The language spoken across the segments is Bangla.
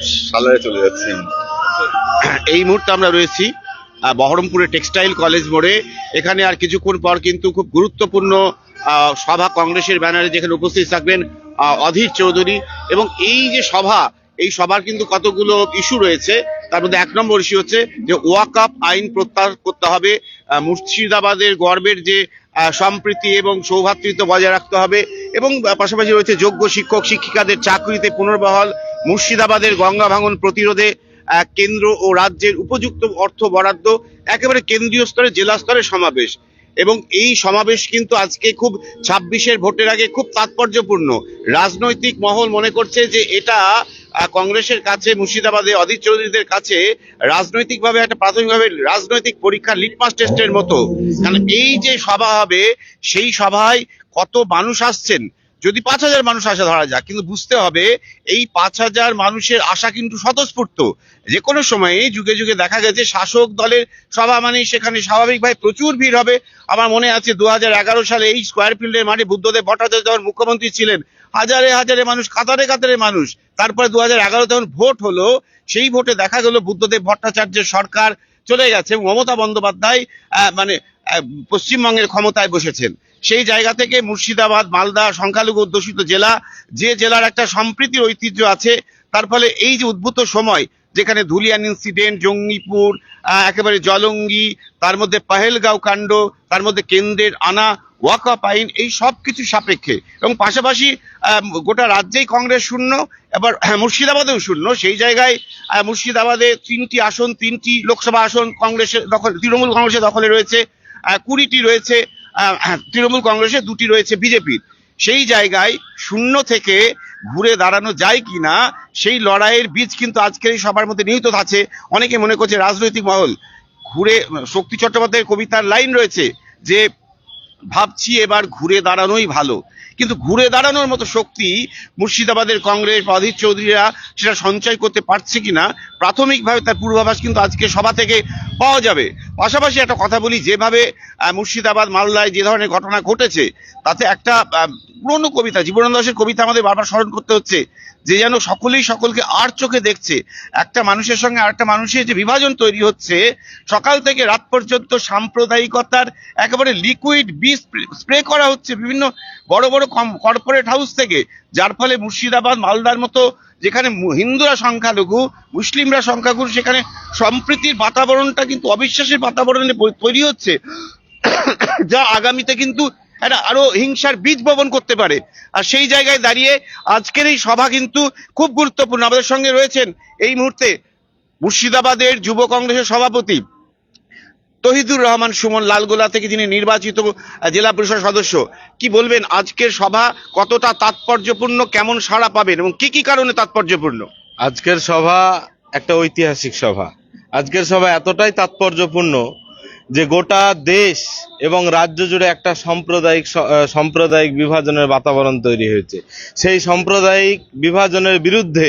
সালারে চলে যাচ্ছেন এই মুহূর্তে আমরা রয়েছি আহ, বহরমপুরে টেক্সটাইল কলেজ মোড়ে। এখানে আর কিছুক্ষণ পর কিন্তু খুব গুরুত্বপূর্ণ সভা কংগ্রেসের ব্যানারে যেখানে উপস্থিত থাকবেন অধীর চৌধুরী। এবং এই যে সভা এই সভার কিন্তু কতগুলো ইস্যু রয়েছে তার মধ্যে এক নম্বর ইস্যু হচ্ছে যে ওয়াকাপ আইন প্রত্যাহার করতে হবে। মুর্শিদাবাদের গর্বের যে সম্প্রীতি এবং সৌভাতৃত্ব বজায় রাখতে হবে। এবং পাশাপাশি রয়েছে যোগ্য শিক্ষক শিক্ষিকাদের চাকরিতে পুনর্বহাল মুর্শিদাবাদের গঙ্গা ভাঙন প্রতিরোধে কেন্দ্র ও রাজ্যের উপযুক্ত অর্থ বরাদ্দ একেবারে কেন্দ্রীয় স্তরে, জেলা স্তরে সমাবেশ। এবং এই সমাবেশ কিন্তু আজকে খুব ছাব্বিশের ভোটের আগে খুব তাৎপর্যপূর্ণ। রাজনৈতিক মহল মনে করছে যে এটা কংগ্রেসের কাছে, মুর্শিদাবাদে অধীর চৌধুরীদের কাছে রাজনৈতিকভাবে একটা প্রাথমিকভাবে রাজনৈতিক পরীক্ষার লিটমাস টেস্টের মতো। কারণ এই যে সভা হবে, সেই সভায় কত মানুষ আসছেন যদি পাঁচ হাজার মানুষ আসা ধরা যাক, কিন্তু বুঝতে হবে এই পাঁচ হাজার মানুষের আশা কিন্তু স্বতঃস্ফূর্ত। যে কোনো সময়ে যুগে যুগে দেখা গেছে শাসক দলের সভা মানেই সেখানে স্বাভাবিকভাবে প্রচুর ভিড় হবে। আমার মনে আছে দু হাজার এগারো সালে এই স্কোয়ার ফিল্ডের মাঠে বুদ্ধদেব ভট্টাচার্য যখন মুখ্যমন্ত্রী ছিলেন, হাজারে হাজারে মানুষ, কাতারে কাতারে মানুষ। তারপরে দু হাজার এগারো যখন ভোট হলো, সেই ভোটে দেখা গেল বুদ্ধদেব ভট্টাচার্যের সরকার চলে গেছে মমতা বন্দ্যোপাধ্যায় মানে পশ্চিমবঙ্গের ক্ষমতায় বসেছেন। সেই জায়গা থেকে মুর্শিদাবাদ মালদা সংখ্যালঘু অধ্যুষিত জেলা যে জেলার একটা সম্প্রীতির ঐতিহ্য আছে তার ফলে এই যে উদ্ভূত সময় যেখানে ধুলিয়ান ইনসিডেন্ট জঙ্গিপুর একেবারে জলঙ্গি তার মধ্যে পাহেলগাঁও কাণ্ড তার মধ্যে কেন্দ্রের আনা ওয়াকআপ আইন এই সব কিছু সাপেক্ষে। এবং পাশাপাশি গোটা রাজ্যেই কংগ্রেস শূন্য এবার হ্যাঁ, মুর্শিদাবাদেও শূন্য। সেই জায়গায় মুর্শিদাবাদে তিনটি আসন তিনটি লোকসভা আসন কংগ্রেসের দখল তৃণমূল কংগ্রেসের দখলে রয়েছে কুড়িটি রয়েছে। তৃণমূল কংগ্রেসের দুটি রয়েছে বিজেপির। সেই জায়গায় শূন্য থেকে ঘুরে দাঁড়ানো যায় কি না সেই লড়াইয়ের বীজ কিন্তু আজকের সবার মধ্যে নিহিত আছে। অনেকে মনে করছে রাজনৈতিক মহল ঘুরে, শক্তি চট্টোপাধ্যায়ের কবিতার লাইন রয়েছে যে, ভাবছি এবার ঘুরে দাঁড়ানোই ভালো। কিন্তু ঘুরে দাঁড়ানোর মতো শক্তি মুর্শিদাবাদের কংগ্রেস বা অধীর চৌধুরীরা সেটা সঞ্চয় করতে পারছে কিনা, প্রাথমিকভাবে তার পূর্বাভাস কিন্তু আজকে সভা থেকে পাওয়া যাবে। পাশাপাশি একটা কথা বলি, যেভাবে মুর্শিদাবাদ মালদায় যে ধরনের ঘটনা ঘটেছে, তাতে একটা পুরনো কবিতা, জীবনানন্দ দাশের কবিতা আমাদের বারবার স্মরণ করতে হচ্ছে। যে যেন সকলেই সকলকে আর চোখে দেখছে। একটা মানুষের সঙ্গে আরেকটা মানুষের যে বিভাজন তৈরি হচ্ছে, সকাল থেকে রাত পর্যন্ত সাম্প্রদায়িকতার একেবারে লিকুইড বিষ স্প্রে করা হচ্ছে বিভিন্ন বড় বড় কর্পোরেট হাউস থেকে। যার ফলে মুর্শিদাবাদ, মালদার মতো যেখানে হিন্দুরা সংখ্যালঘু, মুসলিমরা সংখ্যাগুরু, সেখানে সম্প্রীতির বাতাবরণটা কিন্তু অবিশ্বাসের বাতাবরণে তৈরি হচ্ছে। যা আগামীতে কিন্তু একটা আরও হিংসার বীজ বপন করতে পারে। আর সেই জায়গায় দাঁড়িয়ে আজকের এই সভা কিন্তু খুব গুরুত্বপূর্ণ। আমাদের সঙ্গে রয়েছেন এই মুহূর্তে মুর্শিদাবাদের যুব কংগ্রেসের সভাপতি তহিদুর রহমান সুমন লালগোলা থেকে যিনি নির্বাচিত জেলা পরিষদ সদস্য। কি বলবেন, আজকের সভা কতটা তাৎপর্যপূর্ণ, কেমন সাড়া পাবেন এবং কি কি কারণে তাৎপর্যপূর্ণ? আজকের সভা একটা ঐতিহাসিক সভা। আজকের সভা এতটাই তাৎপর্যপূর্ণ যে গোটা দেশ এবং রাজ্য জুড়ে একটা সাম্প্রদায়িক সাম্প্রদায়িক বিভাজনের বাতাবরণ তৈরি হয়েছে। সেই সাম্প্রদায়িক বিভাজনের বিরুদ্ধে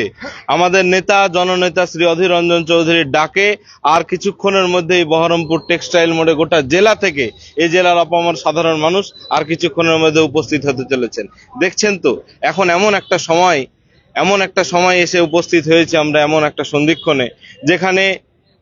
আমাদের নেতা, জননেতা শ্রী অধীর রঞ্জন চৌধুরীর ডাকে আর কিছুক্ষণের মধ্যেই বহরমপুর টেক্সটাইল মোড়ে গোটা জেলা থেকে এই জেলার অপামর সাধারণ মানুষ আর কিছুক্ষণের মধ্যে উপস্থিত হতে চলেছেন। দেখছেন তো, এখন এমন একটা সময়, এমন একটা সময় এসে উপস্থিত হয়েছে আমরা এমন একটা সন্ধিক্ষণে, যেখানে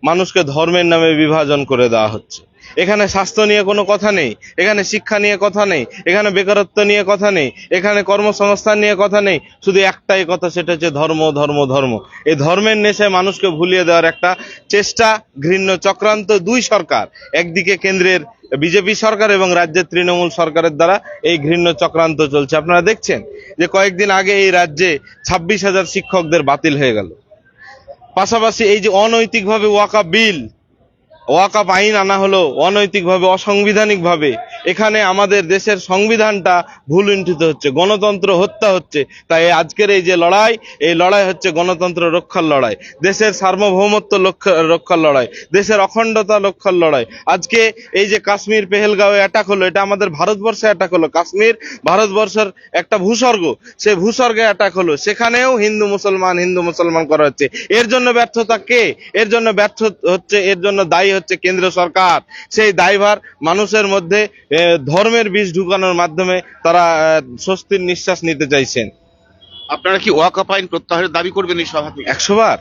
মানুষকে ধর্মের নামে বিভাজন করে দেওয়া হচ্ছে। এখানে স্বাস্থ্য নিয়ে কোনো কথা নেই, এখানে শিক্ষা নিয়ে কথা নেই, এখানে বেকারত্ব নিয়ে কথা নেই, এখানে কর্মসংস্থান নিয়ে কথা নেই, শুধু একটাই কথা সেটা হচ্ছে ধর্ম ধর্ম ধর্ম। এই ধর্মের নেশায় মানুষকে ভুলিয়ে দেওয়ার একটা চেষ্টা ঘৃণ্য চক্রান্ত দুই সরকার, একদিকে কেন্দ্রের বিজেপি সরকার এবং রাজ্যের তৃণমূল সরকারের দ্বারা এই ঘৃণ্য চক্রান্ত চলছে। আপনারা দেখছেন যে কয়েকদিন আগে এই রাজ্যে ছাব্বিশ হাজার শিক্ষকদের বাতিল হয়ে গেল। পাশাপাশি এই যে অনৈতিকভাবে ওয়াকা বিল ওয়াকাপ আইন আনা হলো অনৈতিকভাবে, অসাংবিধানিকভাবে। এখানে আমাদের দেশের সংবিধানটা ভুল ইন্ঠিত হচ্ছে, গণতন্ত্র হত্যা হচ্ছে। তাই আজকের এই যে লড়াই, এই লড়াই হচ্ছে গণতন্ত্র রক্ষার লড়াই। দেশের সার্বভৌমত্ব রক্ষার লড়াই, দেশের অখণ্ডতা রক্ষার লড়াই। আজকে এই যে কাশ্মীর পেহেলগাঁও অ্যাটাক হলো, এটা আমাদের ভারতবর্ষে অ্যাটাক হলো। কাশ্মীর ভারতবর্ষের একটা ভূস্বর্গ সেই ভূস্বর্গে অ্যাটাক হলো। সেখানেও হিন্দু মুসলমান হিন্দু মুসলমান করা হচ্ছে। এর জন্য ব্যর্থতা কে? এর জন্য ব্যর্থ হচ্ছে, এর জন্য দায়ী হচ্ছে কেন্দ্র সরকার। সেই দায়ভার মানুষের মধ্যে ধর্মের বীজ ঢুকানোর মাধ্যমে তারা স্বস্তির নিঃশ্বাস নিতে চাইছেন। আপনারা কি ওয়াকাপ আইন প্রত্যাহারের দাবি করবেন এই সভা একশো বার।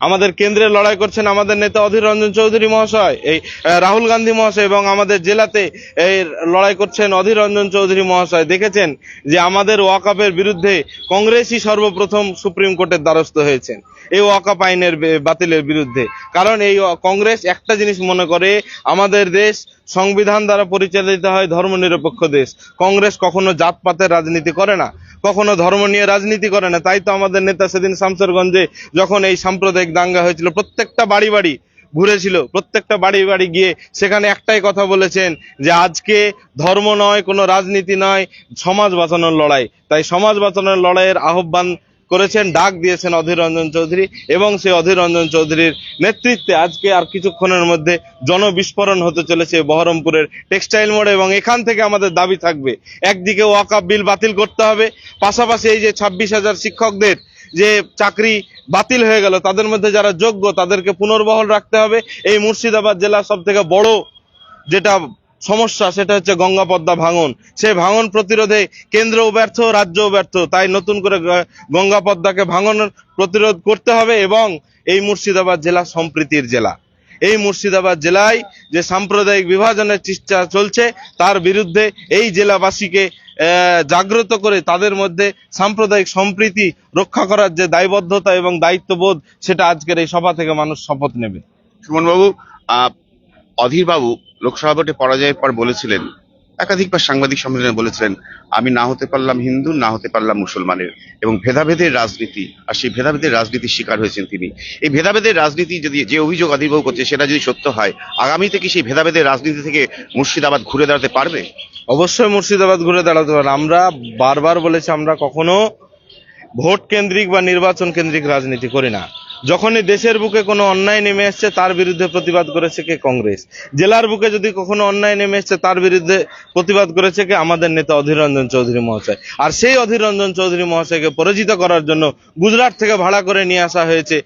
আমাদের কেন্দ্রে লড়াই করছেন আমাদের নেতা অধীর রঞ্জন চৌধুরী মহাশয় এই রাহুল গান্ধী মহাশয় এবং আমাদের জেলাতে এই লড়াই করছেন অধীর রঞ্জন চৌধুরী মহাশয়। দেখেছেন যে আমাদের ওয়াকাপের বিরুদ্ধে কংগ্রেসই সর্বপ্রথম সুপ্রিম কোর্টের দ্বারস্থ হয়েছেন। এই ওয়াকাপ আইনের বাতিলের বিরুদ্ধে। কারণ এই কংগ্রেস একটা জিনিস মনে করে, আমাদের দেশ সংবিধান দ্বারা পরিচালিত হয় ধর্মনিরপেক্ষ দেশ। কংগ্রেস কখনো জাতপাতের রাজনীতি করে না, কখনো ধর্ম নিয়ে রাজনীতি করে না। তাই তো আমাদের নেতা সেদিন শামসরগঞ্জে যখন এই সাম্প্রদায়িক দাঙ্গা হয়েছিল, প্রত্যেকটা বাড়ি বাড়ি ঘুরেছিল, প্রত্যেকটা বাড়ি বাড়ি গিয়ে সেখানে একটাই কথা বলেছেন যে, আজকে ধর্ম নয়, কোনো রাজনীতি নয়, সমাজ বাঁচানোর লড়াই। তাই সমাজ বাঁচানোর লড়াইয়ের আহ্বান করেছেন, ডাক দিয়েছেন অধীর রঞ্জন চৌধুরী এবং সেই অধীর রঞ্জন চৌধুরীর নেতৃত্বে আজকে আর কিছুক্ষণের মধ্যে জনবিস্ফোরণ হতে চলেছে বহরমপুরের টেক্সটাইল মোড়ে এবং এখান থেকে আমাদের দাবি থাকবে, একদিকে ওয়াকাপ বিল বাতিল করতে হবে, পাশাপাশি এই যে ছাব্বিশ হাজার শিক্ষকদের যে চাকরি বাতিল হয়ে গেল, তাদের মধ্যে যারা যোগ্য তাদেরকে পুনর্বহাল রাখতে হবে। এই মুর্শিদাবাদ জেলা সব থেকে বড় যেটা সমস্যা সেটা হচ্ছে গঙ্গা পদ্মা ভাঙন। সেই ভাঙন প্রতিরোধে কেন্দ্রও ব্যর্থ, রাজ্যও ব্যর্থ। তাই নতুন করে গঙ্গা পদ্মাকে ভাঙনের প্রতিরোধ করতে হবে এবং এই মুর্শিদাবাদ জেলা সম্প্রীতির জেলা। এই মুর্শিদাবাদ জেলায় যে সাম্প্রদায়িক বিভাজনের চেষ্টা চলছে, তার বিরুদ্ধে এই জেলাবাসীকে জাগ্রত করে তাদের মধ্যে সাম্প্রদায়িক সম্প্রীতি রক্ষা করার যে দায়বদ্ধতা এবং দায়িত্ববোধ, সেটা আজকের এই সভা থেকে মানুষ শপথ নেবে। সুমনবাবু অধীরবাবু লোকসভা পরাজয়ের পর বলেছিলেন একাধিকবার সাংবাদিক সম্মেলনে বলেছিলেন, আমি না হতে পারলাম হিন্দু, না হতে পারলাম মুসলমানের। এবং ভেদাভেদের রাজনীতি, আর সেই ভেদাভেদের রাজনীতির শিকার হয়েছেন তিনি। এই ভেদাভেদের রাজনীতি যদি যে অভিযোগ অধীরবাবু করছে, সেটা যদি সত্য হয়, আগামীতে কি সেই ভেদাভেদের রাজনীতি থেকে মুর্শিদাবাদ ঘুরে দাঁড়াতে পারবে? অবশ্যই মুর্শিদাবাদ ঘুরে দাঁড়াতে পারে আমরা বারবার বলেছি, আমরা কখনো ভোট কেন্দ্রিক বা নির্বাচন কেন্দ্রিক রাজনীতি করি না। যখনই দেশের বুকে কোনো অন্যায় নেমে এসছে তার বিরুদ্ধে প্রতিবাদ করেছে কে কংগ্রেস? জেলার বুকে যদি কখনো অন্যায় নেমে এসছে তার বিরুদ্ধে প্রতিবাদ করেছে কে? আমাদের নেতা অধীর রঞ্জন চৌধুরী মহাশয়। আর সেই অধীর রঞ্জন চৌধুরী মহাশয়কে পরাজিত করার জন্য গুজরাট থেকে ভাড়া করে নিয়ে আসা হয়েছে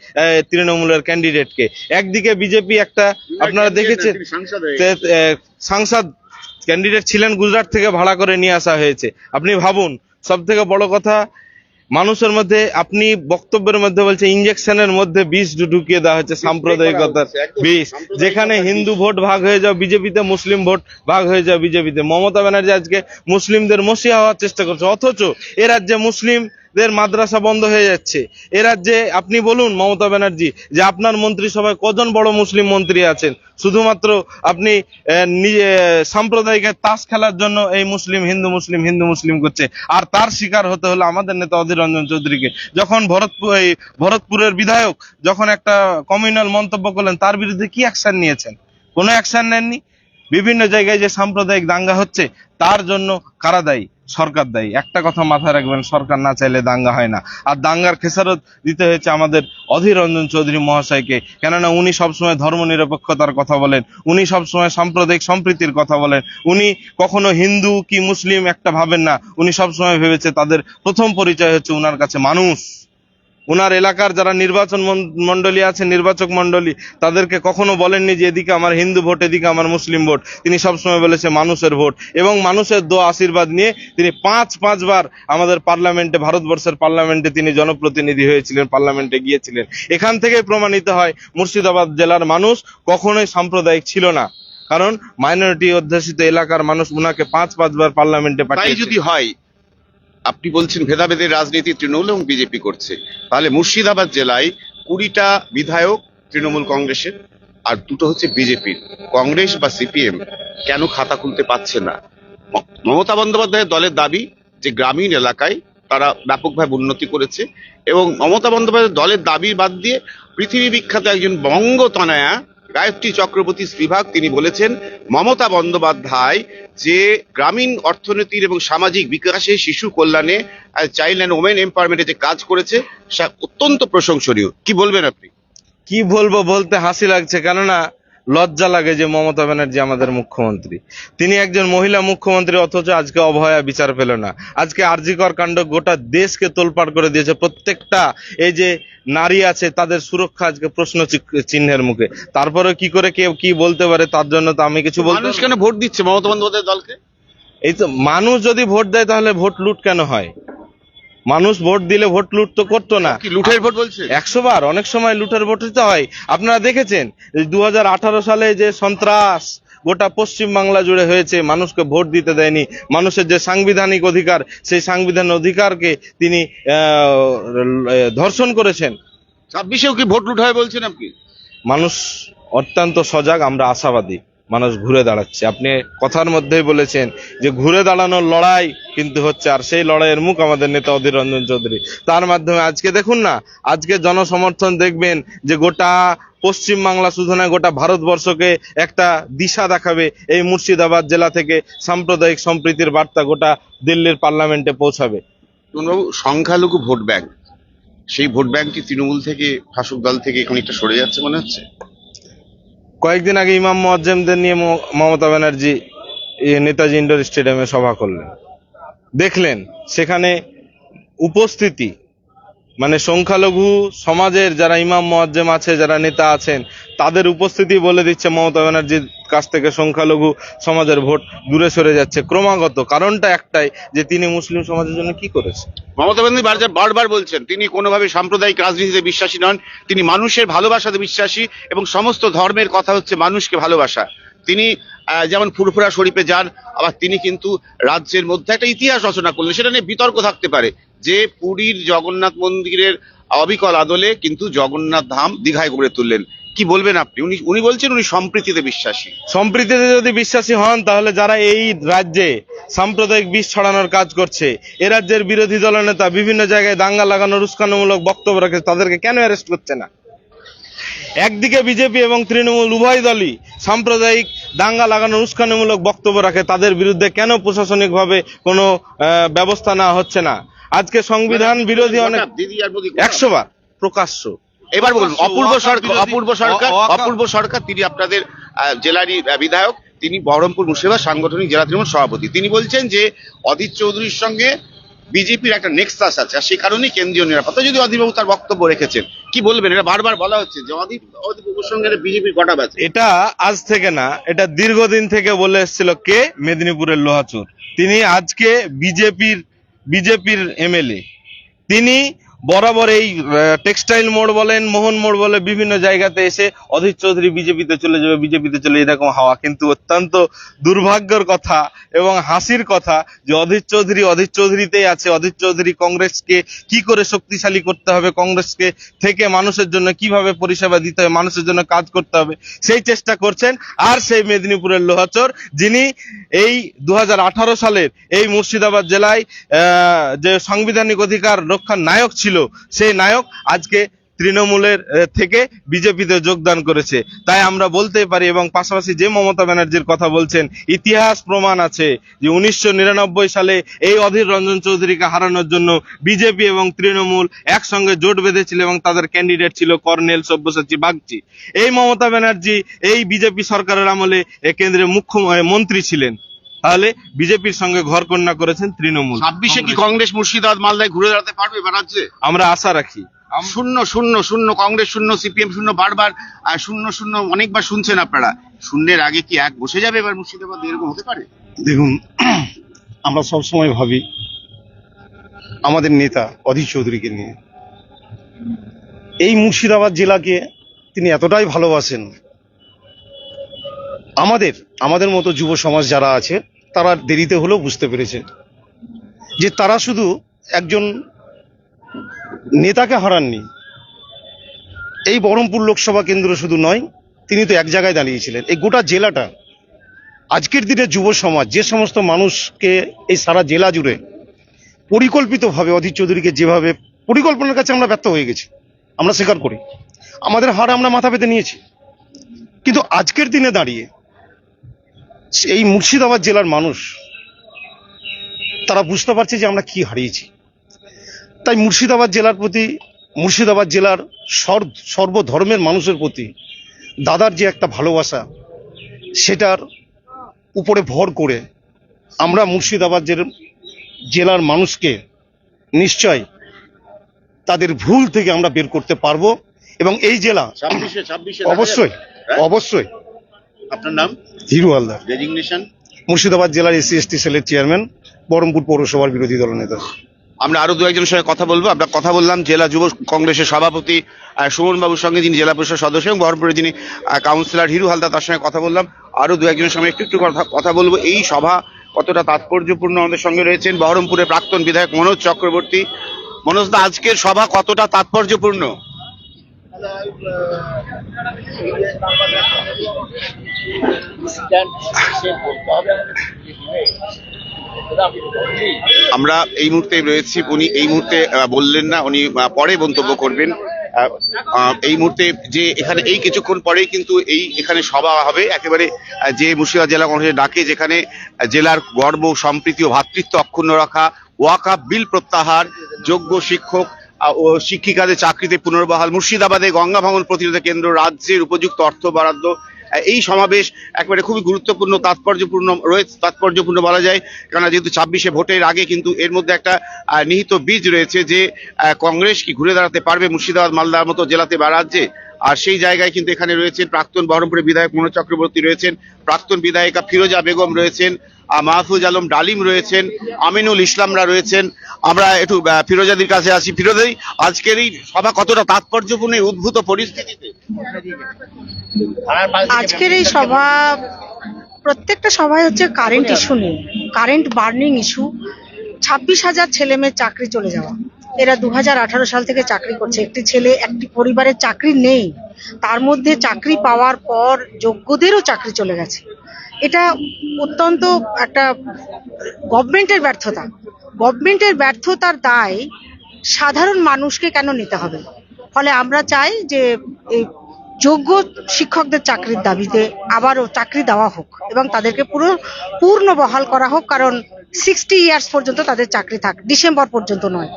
তৃণমূলের ক্যান্ডিডেটকে একদিকে বিজেপি একটা আপনারা দেখেছেন সাংসদ ক্যান্ডিডেট ছিলেন গুজরাট থেকে ভাড়া করে নিয়ে আসা হয়েছে। আপনি ভাবুন সব থেকে বড় কথা মানুষের মধ্যে আপনি বক্তব্যের মধ্যে বলছে ইঞ্জেকশনের মধ্যে বিষ ঢুকিয়ে দেওয়া হচ্ছে সাম্প্রদায়িকতার বিষ। যেখানে হিন্দু ভোট ভাগ হয়ে যাও বিজেপিতে মুসলিম ভোট ভাগ হয়ে যাও বিজেপিতে। মমতা ব্যানার্জি আজকে মুসলিমদের মসিয়া হওয়ার চেষ্টা করছে অথচ এ রাজ্যে মুসলিমদের মাদ্রাসা বন্ধ হয়ে যাচ্ছে। এ রাজ্যে আপনি বলুন, মমতা ব্যানার্জি, যে আপনার মন্ত্রিসভায় কজন বড় মুসলিম মন্ত্রী আছেন? শুধুমাত্র আপনি নিজে সাম্প্রদায়িক তাস খেলার জন্য এই মুসলিম, হিন্দু মুসলিম হিন্দু মুসলিম করছে। আর তার শিকার হতে হলো আমাদের নেতা অধীর রঞ্জন চৌধুরীকে। যখন ভরতপুর এই ভরতপুরের বিধায়ক যখন একটা কমিউনাল মন্তব্য করলেন, তার বিরুদ্ধে কি অ্যাকশন নিয়েছেন? কোনো অ্যাকশন নেননি? বিভিন্ন জায়গায় যে সাম্প্রদায়িক দাঙ্গা হচ্ছে, তার জন্য কারা দায়ী? সরকার দেয়। একটা কথা মাথায় রাখবেন, সরকার না চাইলে দাঙ্গা হয় না। আর দাঙ্গার খেসারত দিতে হয়েছে আমাদের অধীর রঞ্জন চৌধুরী মহাশয়কে। কেননা উনি সবসময় ধর্মনিরপেক্ষতার কথা বলেন, উনি সবসময় সাম্প্রদায়িক সম্প্রীতির কথা বলেন। উনি কখনো হিন্দু কি মুসলিম একটা ভাবেন না। উনি সবসময় ভেবেছে তাদের প্রথম পরিচয় হচ্ছে উনার কাছে মানুষ। উনার এলাকার যারা নির্বাচন মণ্ডলী আছে নির্বাচক মণ্ডলী তাদেরকে কখনো বলেননি যে এদিকে আমার হিন্দু ভোট এদিকে আমার মুসলিম ভোট। তিনি সবসময় বলেছে মানুষের ভোট। এবং মানুষের দোয়া আশীর্বাদ নিয়ে তিনি পাঁচ পাঁচবার আমাদের পার্লামেন্টে ভারতবর্ষের পার্লামেন্টে তিনি জনপ্রতিনিধি হয়েছিলেন পার্লামেন্টে গিয়েছিলেন। এখান থেকে প্রমাণিত হয় মুর্শিদাবাদ জেলার মানুষ কখনোই সাম্প্রদায়িক ছিল না। কারণ মাইনরিটি অধ্যুষিত এলাকার মানুষ উনাকে পাঁচ পাঁচবার পার্লামেন্টে পাঠিয়ে যদি হয় আপনি বলছেন ভেদাভেদের রাজনীতি তৃণমূল এবং বিজেপি করছে। তাহলে মুর্শিদাবাদ জেলায় কুড়িটা বিধায়ক তৃণমূল কংগ্রেসের আর দুটো হচ্ছে বিজেপির। কংগ্রেস বা সিপিএম কেন খাতা খুলতে পারছে না? মমতা বন্দ্যোপাধ্যায়ের দলের দাবি যে গ্রামীণ এলাকায় তারা ব্যাপকভাবে উন্নতি করেছে এবং মমতা বন্দ্যোপাধ্যায়ের দলের দাবি বাদ দিয়ে পৃথিবী বিখ্যাত একজন বঙ্গতনয়া গায়ত্রী চক্রবর্তী শ্রীভাগ তিনি বলেছেন, মমতা বন্দ্যোপাধ্যায় যে গ্রামীণ অর্থনীতির এবং সামাজিক বিকাশে শিশু কল্যাণে চাইল্ড অ্যান্ড ওমেন এম্পাওয়ারমেন্টে যে কাজ করেছে, সে অত্যন্ত প্রশংসনীয়। কি বলবেন আপনি? কি বলব বলতে হাসি লাগছে, কেননা লজ্জা লাগে যে মমতা ব্যানার্জি আমাদের মুখ্যমন্ত্রী। তিনি একজন মহিলা মুখ্যমন্ত্রী অথচ আজকে অভয়া বিচার পেল না। আজকে আরজিকর কাণ্ড গোটা দেশকে তোলপাড় করে দিয়েছে। প্রত্যেকটা এই যে নারী আছে তাদের সুরক্ষা আজকে প্রশ্ন চিহ্নের মুখে। তারপরে কি করে কেউ কি বলতে পারে তার জন্য তো আমি কিছু বলতে মানুষ কেন ভোট দিচ্ছে মমতা বন্দ্যোপাধ্যায়ের দলকে? এই তো মানুষ যদি ভোট দেয় তাহলে ভোট লুট কেন হয়? মানুষ ভোট দিলে ভোট লুট তো করতো না। কি লুঠের ভোট বলছে? একশো বার অনেক সময় লুটের ভোটিত হয়। আপনারা দেখেছেন দু হাজার আঠারো সালে যে সন্ত্রাস গোটা পশ্চিম বাংলা জুড়ে হয়েছে মানুষকে ভোট দিতে দেয়নি। মানুষের যে সাংবিধানিক অধিকার সেই সাংবিধানিক অধিকারকে তিনি ধর্ষণ করেছেন। ছাব্বিশেও কি ভোট লুট হয় বলছেন আপনি? মানুষ অত্যন্ত সজাগ আমরা আশাবাদী। মানুষ ঘুরে দাঁড়াচ্ছে। আপনি কথার মধ্যেই বলেছেন যে ঘুরে দাঁড়ানোর লড়াই কিন্তু হচ্ছে, আর সেই লড়াইয়ের মুখ আমাদের নেতা অধীর রঞ্জন চৌধুরী। তার মাধ্যমে আজকে দেখুন না, আজকে জনসমর্থন দেখবেন যে গোটা পশ্চিম বাংলা শুধু না গোটা ভারতবর্ষকে একটা দিশা দেখাবে এই মুর্শিদাবাদ জেলা থেকে সাম্প্রদায়িক সম্প্রীতির বার্তা গোটা দিল্লির পার্লামেন্টে পৌঁছাবে। সংখ্যালঘু ভোট ব্যাংক, সেই ভোট ব্যাংকটি তৃণমূল থেকে, শাসক দল থেকে খানিকটা সরে যাচ্ছে মনে হচ্ছে? কয়েকদিন আগে ইমাম মোয়াজ্জেমদের নিয়ে মমতা ব্যানার্জি নেতাজি ইন্ডোর স্টেডিয়ামে সভা করলেন। দেখলেন সেখানে উপস্থিতি মানে সংখ্যালঘু সমাজের যারা ইমাম মোয়াজ্জেম আছে, যারা নেতা আছেন, তাদের উপস্থিতি বলে দিচ্ছে মমতা ব্যানার্জির কাছ থেকে সংখ্যালঘু সমাজের ভোট দূরে সরে যাচ্ছে। ক্রমাগত কারণটা একটাই যে তিনি মুসলিম সমাজের জন্য কি করেছে মমতা বারবার- বারবার বলছেন, তিনি কোনোভাবে সাম্প্রদায়িক রাজনীতিতে বিশ্বাসী নন, তিনি মানুষের ভালোবাসাতে বিশ্বাসী এবং সমস্ত ধর্মের কথা হচ্ছে মানুষকে ভালোবাসা। তিনি যেমন ফুরফুরা শরীফে যান, আবার তিনি কিন্তু রাজ্যের মধ্যে একটা ইতিহাস রচনা করলেন, সেটা নিয়ে বিতর্ক থাকতে পারে। যে পুরীর জগন্নাথ মন্দিরের অবিকল আদলে কিন্তু জগন্নাথ ধাম দীঘায় গড়ে তুললেন। কি বলবেন আপনি? উনি উনি বলছেন উনি সম্প্রীতিতে বিশ্বাসী। সম্প্রীতিতে যদি বিশ্বাসী হন তাহলে যারা এই রাজ্যে সাম্প্রদায়িক বিষ ছড়ানোর কাজ করছে এ রাজ্যের বিরোধী দলনেতা বিভিন্ন জায়গায় দাঙ্গা লাগানোর উস্কানোমূলক বক্তব্য রাখে তাদেরকে কেন অ্যারেস্ট করছে না? একদিকে বিজেপি এবং তৃণমূল উভয় দলই সাম্প্রদায়িক দাঙ্গা লাগানোর উস্কানিমূলক বক্তব্য রাখে তাদের বিরুদ্ধে কেন প্রশাসনিকভাবে কোনো ব্যবস্থা নেওয়া হচ্ছে না? আজকে সংবিধান বিরোধী অনেক দিদি আর মোদি একশো বার প্রকাশ্য। এবার বলুন অপূর্ব সরকার অপূর্ব সরকার অপূর্ব সরকার তিনি আপনাদের জেলারই বিধায়ক তিনি বহরমপুর মুর্শিদাবাদ সাংগঠনিক জেলা তৃণমূল সভাপতি। তিনি বলছেন যে অধীর চৌধুরীর সঙ্গে বিজেপির একটা নেক্সাস আছে আর সে কারণেই কেন্দ্রীয় নিরাপত্তা। যদি অধীরবাবু তার বক্তব্য রেখেছেন কি বলবেন? এটা বারবার বলা হচ্ছে যে অধীর অধীরবাবুর সঙ্গে বিজেপির কটা ব্যাচ এটা আজ থেকে না এটা দীর্ঘদিন থেকে বলে এসেছিল কে? মেদিনীপুরের লোহাচুর। তিনি আজকে বিজেপির বিজেপির এমএলএ। তিনি বরাবর এই টেক্সটাইল মোড় বলেন, মোহন মোড় বলে বিভিন্ন জায়গাতে এসে অধীর চৌধুরী বিজেপিতে চলে যাবে, বিজেপিতে চলে এরকম হাওয়া। কিন্তু অত্যন্ত দুর্ভাগ্যের কথা এবং হাসির কথা যে অধীর চৌধুরী, অধীর চৌধুরীতেই আছে। অধীর চৌধুরী কংগ্রেসকে কি করে শক্তিশালী করতে হবে, কংগ্রেসকে থেকে মানুষের জন্য কীভাবে পরিষেবা দিতে হবে, মানুষের জন্য কাজ করতে হবে, সেই চেষ্টা করছেন আর সেই মেদিনীপুরের লোহাচর, যিনি এই দু হাজার আঠারো সালের এই মুর্শিদাবাদ জেলায় যে সাংবিধানিক অধিকার রক্ষার নায়ক ছিল সেই নায়ক আজকে তৃণমূলের থেকে বিজেপিতে যোগদান করেছে। তাই আমরা বলতেই পারি এবং পাশাপাশি যে মমতা ব্যানার্জির কথা বলছেন, ইতিহাস প্রমাণ আছে যে উনিশশো সালে এই অধীর রঞ্জন চৌধুরীকে হারানোর জন্য বিজেপি এবং তৃণমূল একসঙ্গে জোট বেঁধেছিল এবং তাদের ক্যান্ডিডেট ছিল কর্নেল সব্যসাচী বাগচি। এই মমতা ব্যানার্জি এই বিজেপি সরকারের আমলে কেন্দ্রে মুখ্য মন্ত্রী ছিলেন। তাহলে বিজেপির সঙ্গে ঘর কন্যা করেছেন তৃণমূল। ছাব্বিশে কি কংগ্রেস মুর্শিদাবাদ মালদায় ঘুরে দাঁড়াতে পারবে এবার রাজ্যে? আমরা আশা রাখি। শূন্য শূন্য শূন্য কংগ্রেস শূন্য সিপিএম শূন্য বারবার আর শূন্য শূন্য অনেকবার শুনছেন আপনারা। শূন্যের আগে কি এক বসে যাবে এবার মুর্শিদাবাদ? এরকম হতে পারে? দেখুন আমরা সবসময় ভাবি আমাদের নেতা অধীর চৌধুরীকে নিয়ে। এই মুর্শিদাবাদ জেলাকে তিনি এতটাই ভালোবাসেন। আমাদের আমাদের মতো যুব সমাজ যারা আছে তারা দেরিতে হলেও বুঝতে পেরেছে যে তারা শুধু একজন নেতাকে হারাননি। এই বহরমপুর লোকসভা কেন্দ্র শুধু নয়, তিনি তো এক জায়গায় দাঁড়িয়েছিলেন। এই গোটা জেলাটা, আজকের দিনে যুব সমাজ, যে সমস্ত মানুষকে এই সারা জেলা জুড়ে পরিকল্পিতভাবে, অধীর চৌধুরীকে যেভাবে, পরিকল্পনার কাছে আমরা ব্যর্থ হয়ে গেছি, আমরা স্বীকার করি। আমাদের হার আমরা মাথা পেতে নিয়েছি। কিন্তু আজকের দিনে দাঁড়িয়ে এই মুর্শিদাবাদ জেলার মানুষ তারা বুঝতে পারছে যে আমরা কি হারিয়েছি তাই মুর্শিদাবাদ জেলার প্রতি মুর্শিদাবাদ জেলার সর- সর্বধর্মের মানুষের প্রতি দাদার যে একটা ভালোবাসা সেটার উপরে ভর করে আমরা মুর্শিদাবাদ জেলার- মানুষকে নিশ্চয় তাদের ভুল থেকে আমরা বের করতে পারব এবং এই জেলা অবশ্যই? অবশ্যই আপনার নাম? হিরু হালদার। ডেজিগনেশন? মুর্শিদাবাদ জেলার এসসি এসটি সেলের চেয়ারম্যান বহরমপুর পৌরসভার বিরোধী দলনেতা আমরা আরও দু একজনের সঙ্গে কথা বলব। আমরা কথা বললাম জেলা যুব কংগ্রেসের সভাপতি আহ, সুমন বাবুর সঙ্গে যিনি জেলা পরিষদ সদস্য এবং বহরমপুরে যিনি আহ, কাউন্সিলর হিরু হালদার তার সঙ্গে কথা বললাম। আরও দু একজনের সঙ্গে একটু একটু কথা কথা বলব। এই সভা কতটা তাৎপর্যপূর্ণ আমাদের সঙ্গে রয়েছেন বহরমপুরের প্রাক্তন বিধায়ক মনোজ চক্রবর্তী। মনোজ দা আজকের সভা কতটা তাৎপর্যপূর্ণ? আমরা এই মুহূর্তে রয়েছি, উনি এই মুহূর্তে বললেন না, উনি পরে মন্তব্য করবেন। এই মুহূর্তে যে এখানে, এই কিছুক্ষণ পরেই কিন্তু এই এখানে সভা হবে। একেবারে যে মুর্শিদাবাদ জেলা কংগ্রেসের ডাকে যেখানে জেলার গর্ব, সম্প্রীতি ও ভ্রাতৃত্ব অক্ষুণ্ণ রাখা ওয়াকাপ বিল প্রত্যাহার, যোগ্য শিক্ষক ও শিক্ষিকাদের চাকরিতে পুনর্বহাল। মুর্শিদাবাদে গঙ্গা ভাঙন প্রতিরোধ কেন্দ্র রাজ্যের উপযুক্ত অর্থ বরাদ্দ। এই সমাবেশ একবারে খুবই গুরুত্বপূর্ণ, তাৎপর্যপূর্ণ, রয়েছে, তাৎপর্যপূর্ণ বলা যায়। কেননা যেহেতু ছাব্বিশে ভোটের আগে কিন্তু এর মধ্যে একটা নিহিত বীজ রয়েছে যে কংগ্রেস কি ঘুরে দাঁড়াতে পারবে মুর্শিদাবাদ, মালদার মতো জেলাতে বা রাজ্যে? আর সেই জায়গায় কিন্তু এখানে রয়েছেন প্রাক্তন বহরমপুরের বিধায়ক মনোজ চক্রবর্তী রয়েছেন, প্রাক্তন বিধায়িকা ফিরোজা বেগম রয়েছেন মাহফুজ আলম ডালিম রয়েছেন, আমিনুল ইসলামরা রয়েছেন। আমরা একটু ফিরোজাদির কাছে আসি। ফিরোজাদি, আজকের এই সভা কতটা তাৎপর্যপূর্ণ উদ্ভূত পরিস্থিতিতে? আজকের এই সভা, প্রত্যেকটা সভায় হচ্ছে কারেন্ট ইস্যু নিয়ে কারেন্ট বার্নিং ইস্যু ছাব্বিশ হাজার ছেলে মেয়ের চাকরি চলে যাওয়া। এরা দু হাজার আঠারো সাল থেকে চাকরি করছে। একটি ছেলে, একটি পরিবারের চাকরি নেই। তার মধ্যে চাকরি পাওয়ার পর যোগ্যদেরও চাকরি চলে গেছে। এটা অত্যন্ত একটা গভর্নমেন্টের ব্যর্থতা। গভর্নমেন্টের ব্যর্থতার দায় সাধারণ মানুষকে কেন নিতে হবে? ফলে আমরা চাই যে এই যোগ্য শিক্ষকদের চাকরির দাবিতে আবারও চাকরি দেওয়া হোক এবং তাদেরকে পুরো, পূর্ণ বহাল করা হোক, কারণ সিক্সটি ইয়ার্স পর্যন্ত তাদের চাকরি থাক, ডিসেম্বর পর্যন্ত নয়।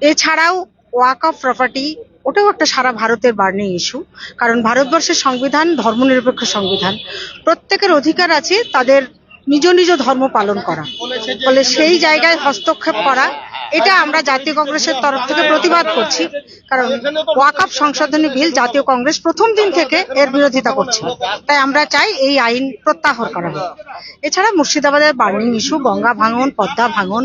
এছাড়াও ওয়াক অফ প্রপার্টি, ওটাও একটা সারা ভারতের বার্নিং ইস্যু, কারণ ভারতবর্ষের সংবিধান ধর্মনিরপেক্ষ সংবিধান। প্রত্যেকের অধিকার আছে তাদের নিজ নিজ ধর্ম পালন করা। ফলে সেই জায়গায় হস্তক্ষেপ করা এটা আমরা জাতীয় কংগ্রেসের তরফ থেকে প্রতিবাদ করছি, কারণ ওয়াকআপ সংশোধনী বিল জাতীয় কংগ্রেস প্রথম দিন থেকে এর বিরোধিতা করছে। তাই আমরা চাই এই আইন প্রত্যাহার করা হোক। এছাড়া মুর্শিদাবাদের বার্নিং ইস্যু, গঙ্গা ভাঙন, পদ্মা ভাঙন,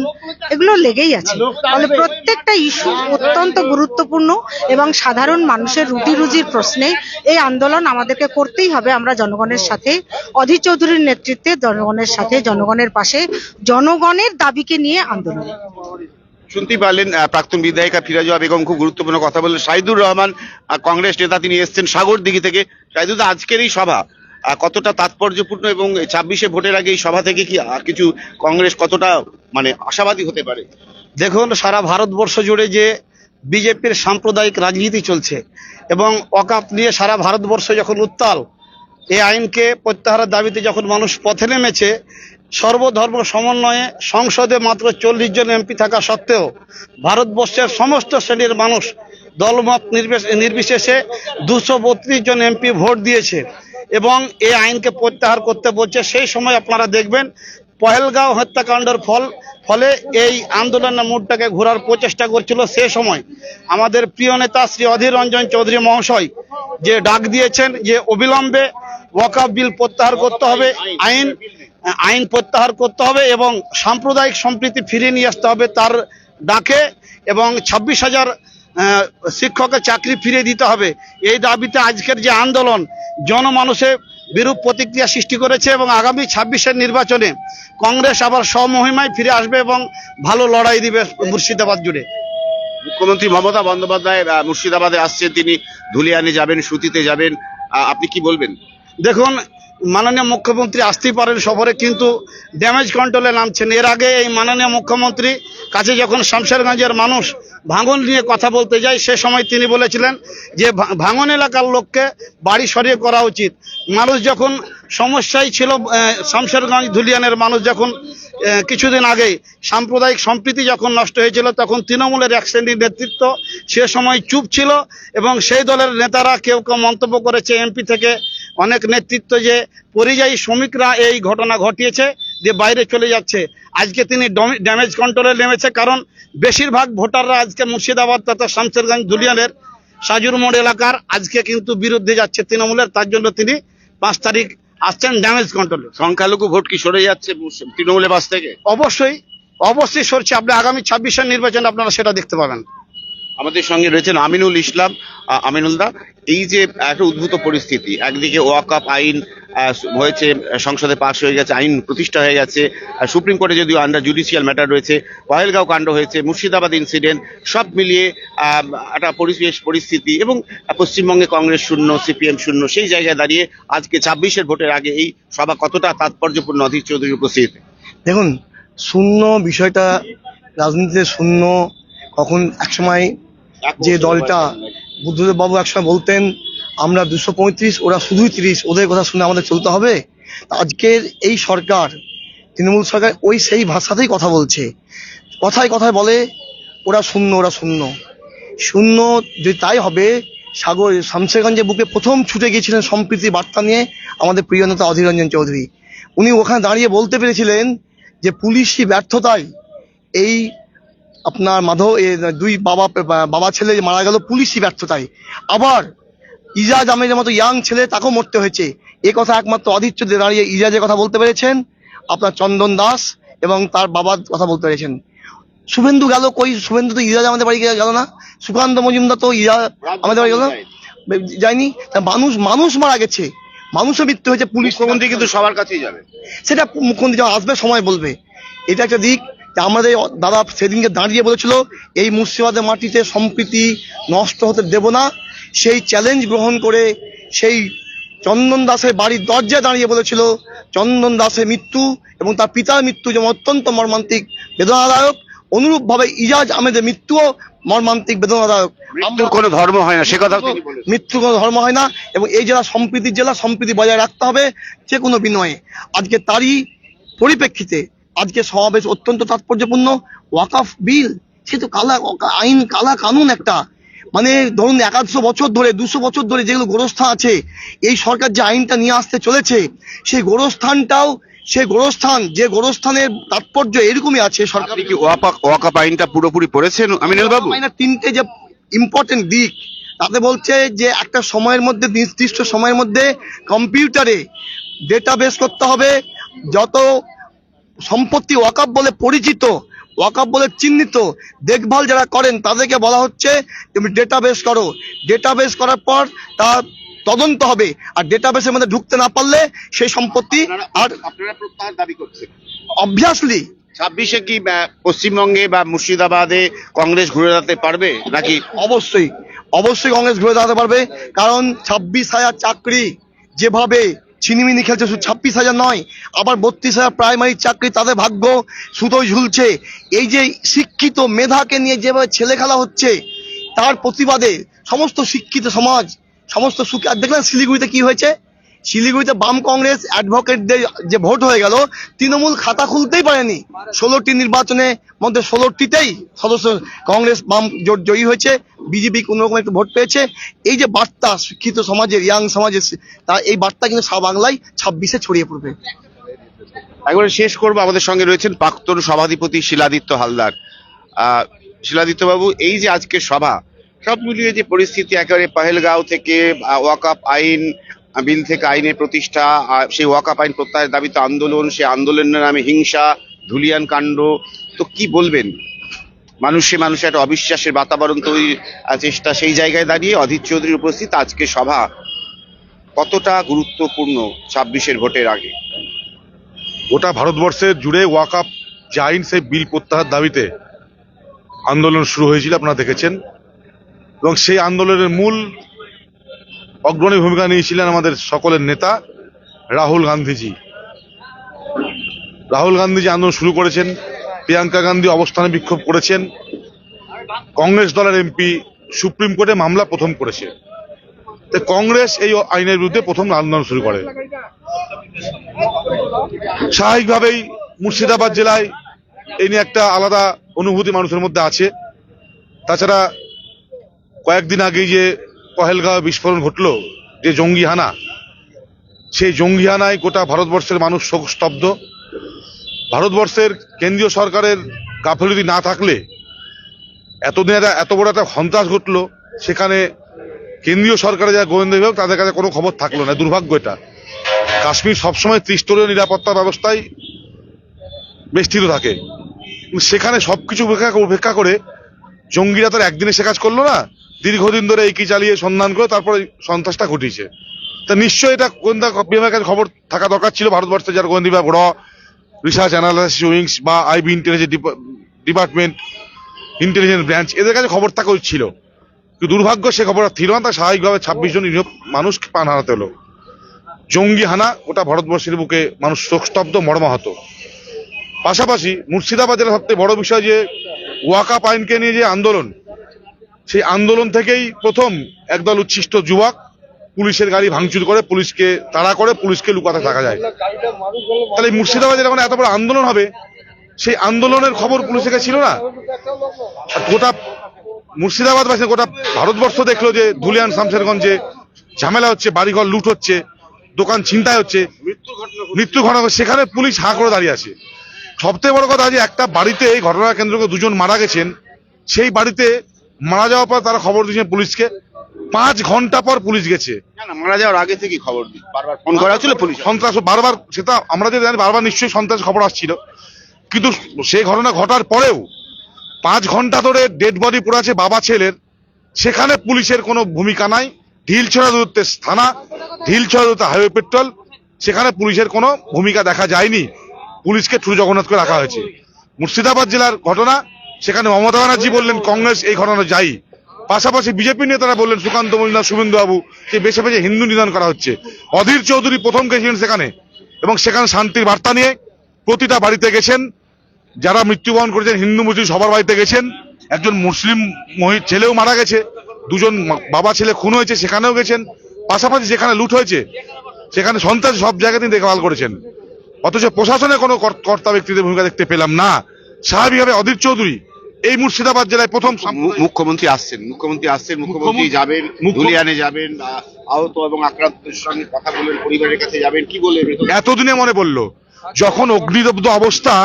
এগুলো লেগেই আছে। ফলে প্রত্যেকটা ইস্যু অত্যন্ত গুরুত্বপূর্ণ এবং সাধারণ মানুষের রুটি রুজির প্রশ্নে এই আন্দোলন আমাদেরকে করতেই হবে। আমরা জনগণের সাথে, অধীর চৌধুরীর নেতৃত্বে জনগণের সাথে, জনগণের পাশে, জনগণের দাবিকে নিয়ে আন্দোলন। শুনতেই পারলেন প্রাক্তন বিধায়িকা ফিরাজা বেগম খুব গুরুত্বপূর্ণ কথা বললেন। সাইদুর রহমান কংগ্রেস নেতা তিনি এসেছেন সাগরদিঘি থেকে। সাইদুর দা, আজকের এই সভা কতটা তাৎপর্যপূর্ণ এবং ছাব্বিশে ভোটের আগে এই সভা থেকে কি কিছু কংগ্রেস কতটা মানে আশাবাদী হতে পারে? দেখুন সারা ভারতবর্ষ জুড়ে যে বিজেপির সাম্প্রদায়িক রাজনীতি চলছে এবং অকাপ নিয়ে সারা ভারতবর্ষ যখন উত্তাল এই আইনকে প্রত্যাহারের দাবিতে যখন মানুষ পথে নেমেছে সর্বধর্ম সমন্বয়ে সংসদে মাত্র চল্লিশ জন এমপি থাকা সত্ত্বেও ভারতবর্ষের সমস্ত শ্রেণির মানুষ দলমত নির্বিশ- নির্বিশেষে দুশো বত্রিশ জন এমপি ভোট দিয়েছে এবং এই আইনকে প্রত্যাহার করতে বলছে। সেই সময় আপনারা দেখবেন পহেলগাঁও হত্যাকাণ্ডের ফল, ফলে এই আন্দোলনের মুডটাকে ঘোরার প্রচেষ্টা করছিল সে সময় আমাদের প্রিয় নেতা শ্রী অধীর রঞ্জন চৌধুরী মহাশয় যে ডাক দিয়েছেন যে অবিলম্বে ওয়াকাফ বিল প্রত্যাহার করতে হবে। আইন আইন প্রত্যাহার করতে হবে এবং সাম্প্রদায়িক সম্প্রীতি ফিরিয়ে নিয়ে আসতে হবে তার ডাকে এবং ছাব্বিশ হাজার শিক্ষকের চাকরি ফিরিয়ে দিতে হবে। এই দাবিতে আজকের যে আন্দোলন জনমানুষে বিরূপ প্রতিক্রিয়া সৃষ্টি করেছে এবং আগামী ছাব্বিশের নির্বাচনে কংগ্রেস আবার স্বমহিমায় ফিরে আসবে এবং ভালো লড়াই দিবে মুর্শিদাবাদ জুড়ে। মুখ্যমন্ত্রী মমতা বন্দ্যোপাধ্যায় মুর্শিদাবাদে আসছেন তিনি ধুলিয়ানে যাবেন সুতিতে যাবেন আপনি কি বলবেন? দেখুন মাননীয় মুখ্যমন্ত্রী আসতেই পারেন সফরে, কিন্তু ড্যামেজ কন্ট্রোলে নামছেন। এর আগে এই মাননীয় মুখ্যমন্ত্রী কাছে যখন শামশেরগঞ্জের মানুষ ভাঙন নিয়ে কথা বলতে যায়, সে সময় তিনি বলেছিলেন যে ভাঙন এলাকার লোককে বাড়ি সরিয়ে করা উচিত। মানুষ যখন সমস্যায় ছিল শামশেরগঞ্জ ধুলিয়ানের মানুষ যখন কিছুদিন আগে সাম্প্রদায়িক সম্প্রীতি যখন নষ্ট হয়েছিল, তখন তৃণমূলের এক শ্রেণির নেতৃত্ব সে সময় চুপ ছিল এবং সেই দলের নেতারা কেউ কেউ মন্তব্য করেছে, এমপি থেকে অনেক নেতৃত্ব যে পরিযায়ী শ্রমিকরা এই ঘটনা ঘটিয়েছে যে বাইরে চলে যাচ্ছে। আজকে তিনি ড্যামেজ কন্ট্রোলে নেমেছে কারণ বেশিরভাগ ভোটাররা আজকে মুর্শিদাবাদ তথা শামসেরগঞ্জ দুলিয়ানের সাজুর মোড় এলাকার আজকে কিন্তু বিরুদ্ধে যাচ্ছে তৃণমূলের। তার জন্য তিনি পাঁচ তারিখ আসছেন ড্যামেজ কন্ট্রোলে সংখ্যালঘু ভোট কি সরে যাচ্ছে তৃণমূলের পাশ থেকে? অবশ্যই অবশ্যই সরছে। আপনি আগামী ছাব্বিশের নির্বাচনে আপনারা সেটা দেখতে পাবেন। আমাদের সঙ্গে রয়েছেন আমিনুল ইসলাম, আ- আমিনুল দা। এই যে একটা উদ্ভূত পরিস্থিতি, একদিকে ওয়াকআপ আইন হয়েছে, সংসদে পাশ হয়ে গেছে, আইন প্রতিষ্ঠা হয়ে গেছে সুপ্রিম কোর্টে যদিও আন্ডার জুডিশিয়াল ম্যাটার রয়েছে, পহেলগাঁও কাণ্ড হয়েছে, মুর্শিদাবাদ ইনসিডেন্ট সব মিলিয়ে একটা পরিবেশ পরিস্থিতি এবং পশ্চিমবঙ্গে কংগ্রেস শূন্য, সিপিএম শূন্য, সেই জায়গায় দাঁড়িয়ে আজকে ছাব্বিশের ভোটের আগে এই সভা কতটা তাৎপর্যপূর্ণ? অধীর চৌধুরী উপস্থিত। দেখুন, শূন্য বিষয়টা রাজনীতিতে শূন্য কখন একসময় যে দলটা বুদ্ধদেব বাবু একসময় বলতেন, আমরা দুশো পঁয়ত্রিশ, ওরা শুধুই তিরিশ, ওদের কথা শুনে আমাদের চলতে হবে? আজকের এই সরকার, তৃণমূল সরকার ওই সেই ভাষাতেই কথা বলছে। কথায় কথায় বলে, ওরা শূন্য ওরা শূন্য। শূন্য যদি তাই হবে, সাগর শামশেরগঞ্জের বুকে প্রথম ছুটে গিয়েছিলেন সম্প্রীতি বার্তা নিয়ে আমাদের প্রিয় নেতা অধীর রঞ্জন চৌধুরী। উনি ওখানে দাঁড়িয়ে বলতে পেরেছিলেন যে পুলিশি ব্যর্থতায় এই আপনার মাধব দুই বাবা বাবা ছেলে মারা গেল পুলিশই ব্যর্থতায় আবার ইজাজ আহমেদের মতো ইয়াং ছেলে তাকেও মরতে হয়েছে। এ কথা একমাত্র আদিত্য দাঁড়িয়ে ইজাজের কথা বলতে পেরেছেন। আপনার চন্দন দাস এবং তার বাবার কথা বলতে পেরেছেন। শুভেন্দু গেল কই? শুভেন্দু তো ইজাজ আমাদের বাড়ি গেল না। সুকান্ত মজুমদার তো ইজা আমাদের বাড়ি গেল না? যায়নি। মানুষ মানুষ মারা গেছে। মানুষের মৃত্যু হয়েছে পুলিশ মুখ্যমন্ত্রী কিন্তু সবার কাছেই যাবে। সেটা মুখ্যমন্ত্রী যখন আসবে সময় বলবে। এটা একটা দিক। আমাদের দাদা সেদিনকে দাঁড়িয়ে বলেছিল এই মুর্শিদাবাদের মাটিতে সম্প্রীতি নষ্ট হতে দেব না। সেই চ্যালেঞ্জ গ্রহণ করে সেই চন্দন দাসের বাড়ির দরজায় দাঁড়িয়ে বলেছিল চন্দন দাসের মৃত্যু এবং তার পিতার মৃত্যু যেমন অত্যন্ত মর্মান্তিক বেদনাদায়ক অনুরূপভাবে ইজাজ আহমেদের মৃত্যুও মর্মান্তিক বেদনাদায়ক। মৃত্যুর কোনো ধর্ম হয় না সে কথা মৃত্যু কোনো ধর্ম হয় না এবং এই জেলা সম্প্রীতির জেলা সম্প্রীতি বজায় রাখতে হবে যে কোনো বিনয়ে। আজকে তারই পরিপ্রেক্ষিতে আজকে সমাবেশ অত্যন্ত তাৎপর্যপূর্ণ। ওয়াকাফ বিল সে তো কালা আইন কালা কানুন একটা। মানে ধরুন একাদশো বছর ধরে দুশো বছর ধরে যেগুলো গোরস্থান আছে এই সরকার যে আইনটা নিয়ে আসতে চলেছে সেই গোরস্থানটাও সেই গোরস্থান যে গোরস্থানের তাৎপর্য এরকমই আছে সরকার। কি ওয়াকাপ আইনটা পুরোপুরি পড়েছেন আমিনুল বাবু? তিনটে যে ইম্পর্টেন্ট দিক তাতে বলছে যে একটা সময়ের মধ্যে নির্দিষ্ট সময়ের মধ্যে কম্পিউটারে ডেটাবেস করতে হবে যত সম্পত্তি ওয়াকাপ বলে পরিচিত ওয়াকাপ বলে চিহ্নিত দেখভাল যারা করেন তাদেরকে বলা হচ্ছে তুমি ডেটাবেস করো। ডেটাবেস করার পর তা তদন্ত হবে। আর ডেটাবেসের মধ্যে ঢুকতে না পারলে সেই সম্পত্তি আর আপনারা প্রত্যাহার দাবি করছেন। অবভিয়াসলি ছাব্বিশে কি পশ্চিমবঙ্গে বা মুর্শিদাবাদে কংগ্রেস ঘুরে দাঁড়াতে পারবে নাকি? অবশ্যই। অবশ্যই কংগ্রেস ঘুরে দাঁড়াতে পারবে। কারণ ছাব্বিশ হাজার চাকরি যেভাবে ছিনিমিনি খেলছে, শুধু ছাব্বিশ হাজার নয়, আবার বত্রিশ হাজার প্রাইমারি চাকরি তাদের ভাগ্য সুতোয় ঝুলছে। এই যে শিক্ষিত মেধাকে নিয়ে যেভাবে ছেলে খেলা হচ্ছে, তার প্রতিবাদে সমস্ত শিক্ষিত সমাজ, সমস্ত সুখে আর দেখলেন শিলিগুড়িতে কি হয়েছে? শিলিগুড়িতে বাম কংগ্রেস অ্যাডভোকেটদের যে ভোট হয়ে গেল তৃণমূল খাতা খুলতেই পারেনি। ষোলোটি নির্বাচনে মধ্যে ষোলোটিতেই সদস্য কংগ্রেস বাম জোট জয়ী হয়েছে বিজেপি কোনো রকম একটু ভোট পেয়েছে। এই যে বার্তা শিক্ষিত সমাজের ইয়াং সমাজের তা এই বার্তা কিন্তু সারা বাংলায় ছাব্বিশে ছড়িয়ে পড়বে। একবারে শেষ করব আমাদের সঙ্গে রয়েছেন প্রাক্তন সভাধিপতি শিলাদিত্য হালদার। শিলাদিত্য বাবু এই যে আজকের সভা সব মিলিয়ে যে পরিস্থিতি একেবারে পাহেলগাঁও থেকে আহ, ওয়াকাপ আইন বিল থেকে আইনের প্রতিষ্ঠা সেই ওয়াকাপ আইন প্রত্যাহারের দাবিতে আন্দোলন সেই আন্দোলনের নামে হিংসা ধুলিয়ান কাণ্ড। তো কি বলবেন? মানুষে মানুষে একটা অবিশ্বাসের বাতাবরণ আহ, চেষ্টা সেই জায়গায় দাঁড়িয়ে অধীর চৌধুরীর উপস্থিত আজকে সভা কতটা গুরুত্বপূর্ণ ছাব্বিশের ভোটের আগে? গোটা ভারতবর্ষের জুড়ে ওয়াকআপ যে সেই বিল প্রত্যাহার দাবিতে আন্দোলন শুরু হয়েছিল আপনারা দেখেছেন। এবং সেই আন্দোলনের মূল অগ্রণী ভূমিকা নিয়েছিলেন আমাদের সকলের নেতা রাহুল গান্ধীজি। রাহুল গান্ধীজি আন্দোলন শুরু করেছেন, প্রিয়াঙ্কা গান্ধী অবস্থানে বিক্ষোভ করেছেন, কংগ্রেস দলের এমপি সুপ্রিম কোর্টে মামলা প্রথম করেছে। কংগ্রেস এই আইনের বিরুদ্ধে প্রথম আন্দোলন শুরু করে। স্বাভাবিকভাবেই মুর্শিদাবাদ জেলায় এই নিয়ে একটা আলাদা অনুভূতি মানুষের মধ্যে আছে। তাছাড়া কয়েকদিন আগেই যে পহেলগাঁও বিস্ফোরণ ঘটলো যে জঙ্গি হানা সেই জঙ্গি হানায় গোটা ভারতবর্ষের মানুষ শোক স্তব্ধ ভারতবর্ষের কেন্দ্রীয় সরকারের গাফিলতি না থাকলে এতদিন একটা এত বড় একটা সন্ত্রাস ঘটলো, সেখানে কেন্দ্রীয় সরকারের যারা গোয়েন্দা বিভাগ, তাদের কাছে কোনো খবর থাকল না। দুর্ভাগ্য এটা। কাশ্মীর সবসময় ত্রিস্তরীয় নিরাপত্তা ব্যবস্থায় বেষ্টিত থাকে। সেখানে সবকিছু উপেক্ষা উপেক্ষা করে জঙ্গিরা তার একদিনে সে কাজ করল না। দীর্ঘদিন ধরে এই কি চালিয়ে সন্ধান করে তারপরে সন্ত্রাসটা ঘটিয়েছে। তা নিশ্চয়ই এটা গোয়েন্দা বিভাগের কাছে খবর থাকা দরকার ছিল ভারতবর্ষে যার গোয়েন্দা বিভাগ, র রিসার্চ অ্যানালাইসিস উইংস বা IB intelligence department intelligence branch এদের কাছে খবর থাকা ছিল। দুর্ভাগ্য সে খবর ছিল না, তার স্বাভাবিকভাবে ছাব্বিশ জন মানুষ পান হারাতে হলো। জঙ্গি হানা, ওটা ভারতবর্ষের বুকে মানুষ শোকস্তব্ধ, মর্মাহত। পাশাপাশি মুর্শিদাবাদ জেলার সবথেকে বড় বিষয় যে ওয়াকা পাইনকে নিয়ে যে আন্দোলন সেই আন্দোলন থেকেই প্রথম একদল উচ্ছিষ্ট যুবক পুলিশের গাড়ি ভাঙচুর করে পুলিশকে তাড়া করে পুলিশকে লুকাতে থাকা যায়। তাহলে এই মুর্শিদাবাদে যখন এত বড় আন্দোলন হবে, সেই আন্দোলনের খবর পুলিশের কাছে ছিল না? গোটা মুর্শিদাবাদ বাসী গোটা ভারতবর্ষ দেখল যে ধুলিয়ান শামশেরগঞ্জে ঝামেলা হচ্ছে, বাড়িঘর লুট হচ্ছে, দোকান ছিনতাই হচ্ছে, মৃত্যু ঘটনা সেখানে পুলিশ হাঁ করে দাঁড়িয়ে আছে। সবথেকে বড় কথা যে একটা বাড়িতে এই ঘটনা কেন্দ্র দুজন মারা গেছেন, সেই বাড়িতে মারা যাওয়ার পর তারা খবর দিয়েছেন পুলিশকে। পাঁচ ঘণ্টা পর পুলিশ গেছে। মারা যাওয়ার আগে থেকেই খবর দিই। বারবার ফোন করা হচ্ছিল পুলিশ। সন্ত্রাস বারবার সেটা আমরা যে জানি বারবার নিশ্চয়ই সন্ত্রাস খবর আসছিল। কিন্তু সেই ঘটনা ঘটার পরেও পাঁচ ঘণ্টা ধরে ডেড বডি পড়ে আছে বাবা ছেলের। সেখানে পুলিশের কোনো ভূমিকা নাই। ঢিলছড়া দূরত্বে থানা ঢিলছড়া দূরত্বে হাইওয়ে পেট্রোল সেখানে পুলিশের কোনো ভূমিকা দেখা যায়নি। পুলিশকে ঠুর জগন্নাথ করে রাখা হয়েছে। মুর্শিদাবাদ জেলার ঘটনা সেখানে মমতা ব্যানার্জি বললেন, কংগ্রেস এই ঘটনা যাই। পাশাপাশি বিজেপি নেতারা বললেন, সুকান্ত মজুমদার শুভেন্দু বাবু যে বেছে বেছে হিন্দু নিধন করা হচ্ছে। অধীর চৌধুরী প্রথম গেছিলেন সেখানে এবং সেখানে শান্তির বার্তা নিয়ে প্রতিটা বাড়িতে গেছেন। যারা মৃত্যুবরণ করেছেন, হিন্দু, মুসলিম, সবার বাড়িতে গেছেন। একজন মুসলিম ছেলেও মারা গেছে, দুজন বাবা ছেলে খুন হয়েছে, সেখানেও গেছেন। পাশাপাশি যেখানে লুট হয়েছে, সেখানে সন্ত্রাস সব জায়গাতেই দেখভাল করেছেন। অথচ প্রশাসনে কোনো কর- কর্তা ব্যক্তিদের ভূমিকা দেখতে পেলাম না। স্বাভাবিকভাবে অধীর চৌধুরী এই মুর্শিদাবাদ জেলায় প্রথম মুখ্যমন্ত্রী আসছেন। মুখ্যমন্ত্রী আসছেন মুখ্যমন্ত্রী যাবেন ধুলিয়ানে যাবেন আহত এবং আক্রান্তদের সঙ্গে কথা বলবেন পরিবারের কাছে যাবেন কি বললেন এতদিনে মনে পড়ল যখন অগ্নিদগ্ধ অবস্থা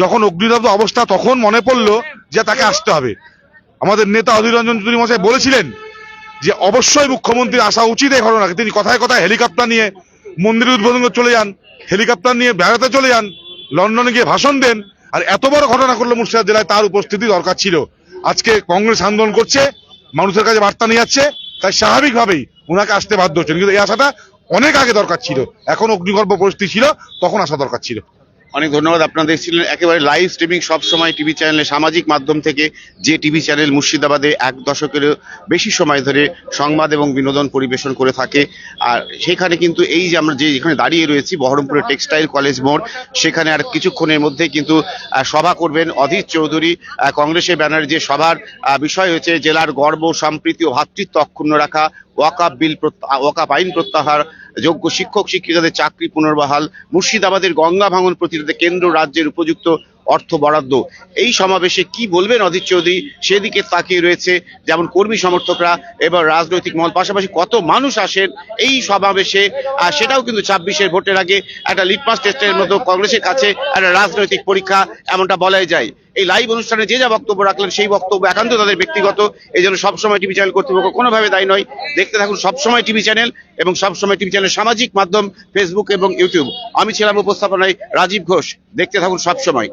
যখন অগ্নিদগ্ধ অবস্থা তখন মনে পড়ল যে তাকে আসতে হবে। আমাদের নেতা অধীর রঞ্জন চৌধুরী মশাই বলেছিলেন যে অবশ্যই মুখ্যমন্ত্রী আসা উচিত এই ঘটনাকে। তিনি কথায় কথায় হেলিকপ্টার নিয়ে মন্দির উদ্বোধন চলে যান হেলিকপ্টার নিয়ে বেড়াতে চলে যান লন্ডনে গিয়ে ভাষণ দেন আর এত বড় ঘটনা করল মুর্শিদাবাদ জেলায়, তার উপস্থিতি দরকার ছিল। আজকে কংগ্রেস আন্দোলন করছে, মানুষের কাছে বার্তা নিয়ে যাচ্ছে, তাই স্বাভাবিকভাবেই ওনাকে আসতে বাধ্য হচ্ছেন কিন্তু এই আশাটা অনেক আগে দরকার ছিল। এখন অগ্নিগর্ভ পরিস্থিতি ছিল, তখন আসা দরকার ছিল। অনেক ধন্যবাদ। আপনারা দেখছিলেন একেবারে লাইভ স্ট্রিমিং সব সময় টিভি চ্যানেলে সামাজিক মাধ্যম থেকে যে টিভি চ্যানেল মুর্শিদাবাদে এক দশকেরও বেশি সময় ধরে সংবাদ এবং বিনোদন পরিবেশন করে থাকে। আর সেখানে কিন্তু এই যে আমরা যে এখানে দাঁড়িয়ে রয়েছি, বহরমপুরের টেক্সটাইল কলেজ মোড়, সেখানে আর কিছুক্ষণের মধ্যে কিন্তু সভা করবেন অধীর চৌধুরী। কংগ্রেসের ব্যানারে যে সভার বিষয় হচ্ছে জেলার গর্ব, সম্প্রীতি ও ভ্রাতৃত্ব অক্ষুণ্ণ রাখা, ওয়াকাপ বিল ওয়াকাপ আইন প্রত্যাহার যোগ্য শিক্ষক, শিক্ষিকাদের চাকরি পুনর্বহাল, মুর্শিদাবাদের গঙ্গা ভাঙন প্রতিরোধে কেন্দ্র রাজ্যের উপযুক্ত অর্থ বরাদ্দ। এই সমাবেশে কি বলবেন অধীর চৌধুরী? সেদিকে তাকিয়ে রয়েছে যেমন কর্মী সমর্থকরা, এবার রাজনৈতিক মহল, পাশাপাশি কত মানুষ আসেন এই সমাবেশে? আর সেটাও কিন্তু ছাব্বিশের ভোটের আগে একটা লিটমাস টেস্টের মতো কংগ্রেসের কাছে একটা রাজনৈতিক পরীক্ষা এমনটা বলাই যায়। এই লাইভ অনুষ্ঠানে যে যা বক্তব্য রাখলেন, সেই বক্তব্য একান্ত তাদের ব্যক্তিগত। এই জন্য সবসময় টিভি চ্যানেল কর্তৃপক্ষ কোনোভাবে দায়ী নয়। দেখতে থাকুন সবসময় টিভি চ্যানেল এবং সবসময় টিভি চ্যানেল সামাজিক মাধ্যম ফেসবুক এবং ইউটিউব আমি ছিলাম উপস্থাপনায় রাজীব ঘোষ। দেখতে থাকুন সবসময়।